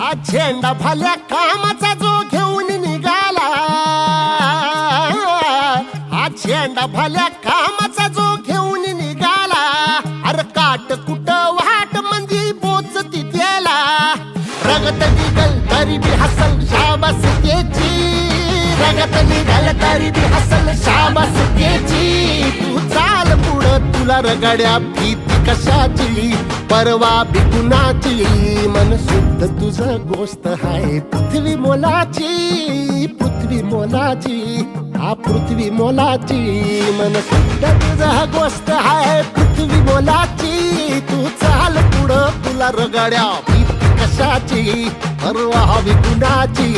हा झेंडा भल्या कामाचा जो घेऊन निघाला. हा झेंडा भल्या कामाचा जो घेऊन निघाला. अरे काट कुट वाट मंदी बोच त्याला रगत निघल तरी बी हसल शाबास त्याची. रगत निघल तरी बी हसल शाबास त्याची. तू चाल पुढं तुला रगड्या भीती कशाची परवा भी कुणाची तुझं गोष्ट आहे पृथ्वी मोलाची पृथ्वी मोलाची हा पृथ्वी मोलाची. मन तुझा तुझं गोष्ट आहे पृथ्वी मोलाची तू चाल पुढं तुला रगाड्या. कशाची? परवा बिकुणाची